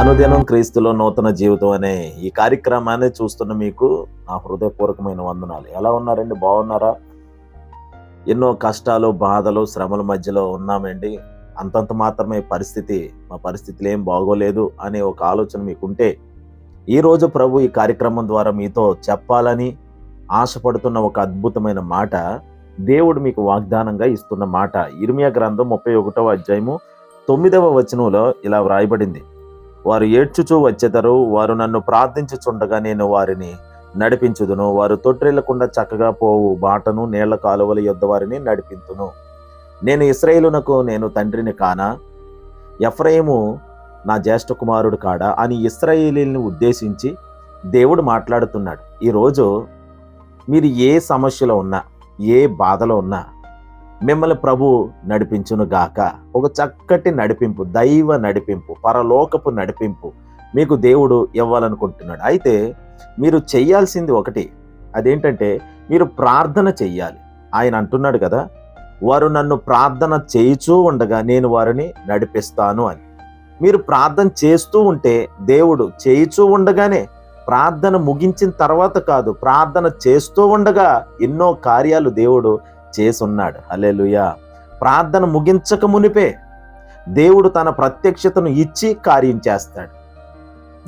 అనుదినం క్రీస్తులో నూతన జీవితం అనే ఈ కార్యక్రమాన్ని చూస్తున్న మీకు నా హృదయపూర్వకమైన వందనాలు. ఎలా ఉన్నారండి? బాగున్నారా? ఎన్నో కష్టాలు బాధలు శ్రమల మధ్యలో ఉన్నామండి. అంతంత మాత్రమే పరిస్థితి మా పరిస్థితులు ఏం బాగోలేదు అనే ఒక ఆలోచన మీకుంటే ఈరోజు ప్రభు ఈ కార్యక్రమం ద్వారా మీతో చెప్పాలని ఆశపడుతున్న ఒక అద్భుతమైన మాట దేవుడు మీకు వాగ్దానంగా ఇస్తున్న మాట. ఇర్మియా గ్రంథం ముప్పై ఒకటవ అధ్యాయము తొమ్మిదవ వచనంలో ఇలా వ్రాయబడింది. వారు ఏడ్చుచూ వచ్చేదరు వారు నన్ను ప్రార్థించుచుండగా నేను వారిని నడిపించుదును. వారు తొట్టిల్లకుండా చక్కగా పోవు బాటను నీళ్ళ కాలువల యొద్ద వారిని నడిపింతును. నేను ఇస్రాయేలునకు నేను తండ్రిని కానా? ఎఫ్రయిము నా జ్యేష్ఠ కుమారుడు కాడా? అని ఇస్రాయేలీని ఉద్దేశించి దేవుడు మాట్లాడుతున్నాడు. ఈరోజు మీరు ఏ సమస్యలో ఉన్నా ఏ బాధలో ఉన్నా మిమ్మల్ని ప్రభు నడిపించును గాక. ఒక చక్కటి నడిపింపు దైవ నడిపింపు పరలోకపు నడిపింపు మీకు దేవుడు ఇవ్వాలనుకుంటున్నాడు. అయితే మీరు చేయాల్సింది ఒకటి అదేంటంటే మీరు ప్రార్థన చెయ్యాలి. ఆయన అంటున్నాడు కదా వారు నన్ను ప్రార్థన చేయిచూ ఉండగా నేను వారిని నడిపిస్తాను అని. మీరు ప్రార్థన చేస్తూ ఉంటే దేవుడు చేయిచూ ఉండగానే ప్రార్థన ముగించిన తర్వాత కాదు ప్రార్థన చేస్తూ ఉండగా ఎన్నో కార్యాలు దేవుడు చేసున్నాడు. అలెలుయా ప్రార్థన ముగించక మునిపే దేవుడు తన ప్రత్యక్షతను ఇచ్చి కార్యం చేస్తాడు.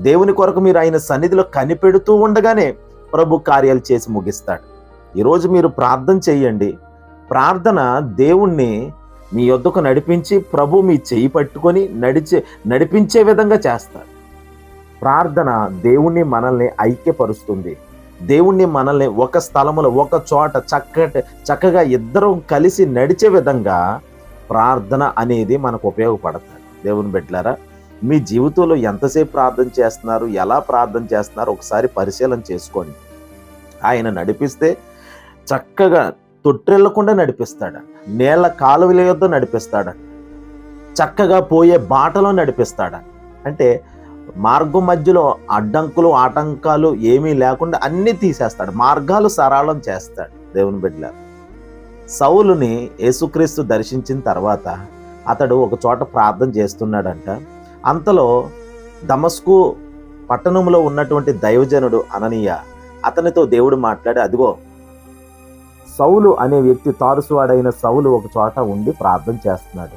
దేవుని కొరకు మీరు ఆయన సన్నిధిలో కనిపెడుతూ ఉండగానే ప్రభు కార్యాలు చేసి ముగిస్తాడు. ఈరోజు మీరు ప్రార్థన చేయండి. ప్రార్థన దేవుణ్ణి మీ యొద్దకు నడిపించి ప్రభు మీ చెయ్యి పట్టుకొని నడిచే నడిపించే విధంగా చేస్తాడు. ప్రార్థన దేవుణ్ణి మనల్ని ఐక్యపరుస్తుంది. దేవుణ్ణి మనల్ని ఒక స్థలములో ఒక చోట చక్కటి చక్కగా ఇద్దరం కలిసి నడిచే విధంగా ప్రార్థన అనేది మనకు ఉపయోగపడుతుంది దేవుని బిడ్డలారా మీ జీవితంలో ఎంతసేపు ప్రార్థన చేస్తున్నారు ఎలా ప్రార్థన చేస్తున్నారు ఒకసారి పరిశీలన చేసుకోండి. ఆయన నడిపిస్తే చక్కగా తొట్టెళ్ళకుండా నడిపిస్తాడు. నేల కాలువల యొద్ద నడిపిస్తాడు. చక్కగా పోయే బాటలో నడిపిస్తాడు. అంటే మార్గం మధ్యలో అడ్డంకులు ఆటంకాలు ఏమీ లేకుండా అన్నీ తీసేస్తాడు. మార్గాలు సరళం చేస్తాడు దేవుని బిడ్డ సౌలుని యేసుక్రీస్తు దర్శించిన తర్వాత అతడు ఒక చోట ప్రార్థన చేస్తున్నాడంట. అంతలో దమస్కు పట్టణంలో ఉన్నటువంటి దైవజనుడు అననీయ అతనితో దేవుడు మాట్లాడి అదిగో సౌలు అనే వ్యక్తి తారుసువాడైన సౌలు ఒక చోట ఉండి ప్రార్థన చేస్తున్నాడు.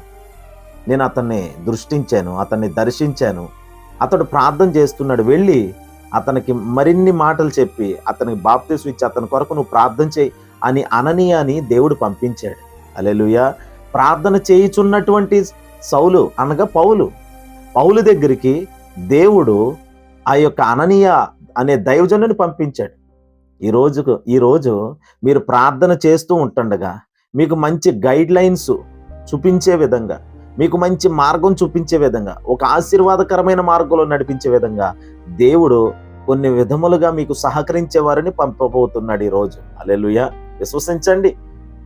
నేను అతన్ని దృష్టించాను అతన్ని దర్శించాను అతడు ప్రార్థన చేస్తున్నాడు వెళ్ళి అతనికి మరిన్ని మాటలు చెప్పి అతనికి బాప్తీసు ఇచ్చి అతని కొరకు నువ్వు ప్రార్థన చేయి అని అననీయాని దేవుడు పంపించాడు. అలెలుయ ప్రార్థన చేయుచున్నటువంటి సౌలు అనగా పౌలు. పౌలు దగ్గరికి దేవుడు ఆ యొక్క అననీయ అనే దైవజనుని పంపించాడు. ఈ రోజుకు ఈరోజు మీరు ప్రార్థన చేస్తూ ఉంటుండగా మీకు మంచి గైడ్ లైన్స్ చూపించే విధంగా మీకు మంచి మార్గం చూపించే విధంగా ఒక ఆశీర్వాదకరమైన మార్గంలో నడిపించే విధంగా దేవుడు కొన్ని విధములుగా మీకు సహకరించే వారిని పంపబోతున్నాడు ఈరోజు. అలెలుయ విశ్వసించండి.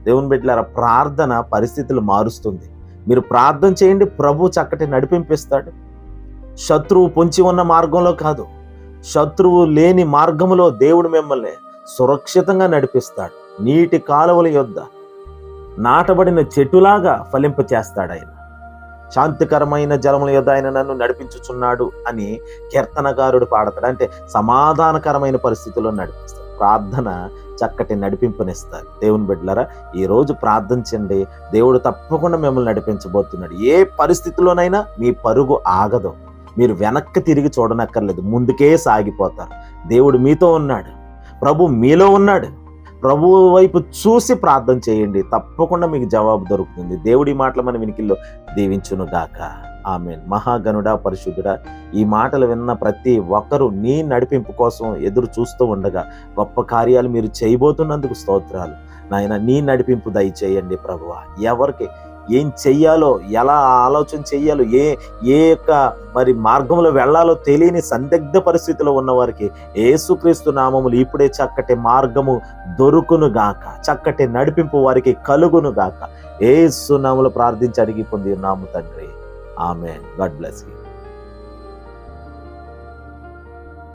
దేవుని బిడ్డలారా ప్రార్థన పరిస్థితులు మారుస్తుంది. మీరు ప్రార్థన చేయండి ప్రభు చక్కటి నడిపింపిస్తాడు. శత్రువు పొంచి ఉన్న మార్గంలో కాదు శత్రువు లేని మార్గములో దేవుడు మిమ్మల్ని సురక్షితంగా నడిపిస్తాడు. నీటి కాలువల యొద్ద నాటబడిన చెట్టులాగా ఫలింప చేస్తాడు ఆయన. శాంతికరమైన జలముల యొద్ ఆయన నన్ను నడిపించుచున్నాడు అని కీర్తనకారుడు పాడతాడు. అంటే సమాధానకరమైన పరిస్థితుల్లో నడిపిస్తాడు. ప్రార్థన చక్కటి నడిపింపునిస్తారు దేవుని బిడ్డలారా ఈరోజు ప్రార్థించండి. దేవుడు తప్పకుండా మిమ్మల్ని నడిపించబోతున్నాడు. ఏ పరిస్థితిలోనైనా మీ పరుగు ఆగదు. మీరు వెనక్కి తిరిగి చూడనక్కర్లేదు. ముందుకే సాగిపోతారు. దేవుడు మీతో ఉన్నాడు. ప్రభు మీలో ఉన్నాడు. ప్రభువు వైపు చూసి ప్రార్థన చేయండి. తప్పకుండా మీకు జవాబు దొరుకుతుంది. దేవుడి మాటలు మన వినికిల్లో దీవించును గాక. ఆమె మహాగనుడా పరిశుద్ధుడా ఈ మాటలు విన్న ప్రతి ఒక్కరూ నీ నడిపింపు కోసం ఎదురు చూస్తూ ఉండగా గొప్ప కార్యాలు మీరు చేయబోతున్నందుకు స్తోత్రాలు. నాయన నీ నడిపింపు దయచేయండి ప్రభువ. ఎవరికి ఏం చెయ్యాలో ఎలా ఆలోచన చెయ్యాలో ఏ ఏ యొక్క మరి మార్గంలో వెళ్ళాలో తెలియని సందిగ్ధ పరిస్థితిలో ఉన్న వారికి ఏసుక్రీస్తు నామములు ఇప్పుడే చక్కటి మార్గము దొరుకును గాక చక్కటి నడిపింపు వారికి కలుగును గాక ఏసునాములు ప్రార్థించి అడిగి పొంది నాము తండ్రి. ఆమె గాడ్ బ్లెస్ యూ.